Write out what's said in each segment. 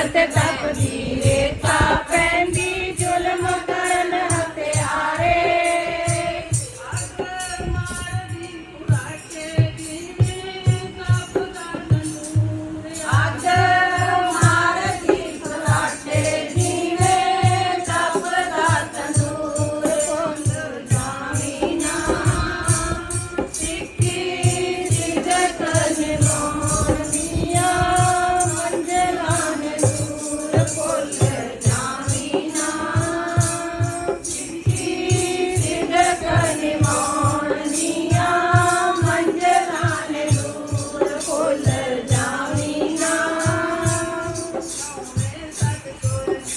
करते तापसी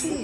ਨੌਵੇਂ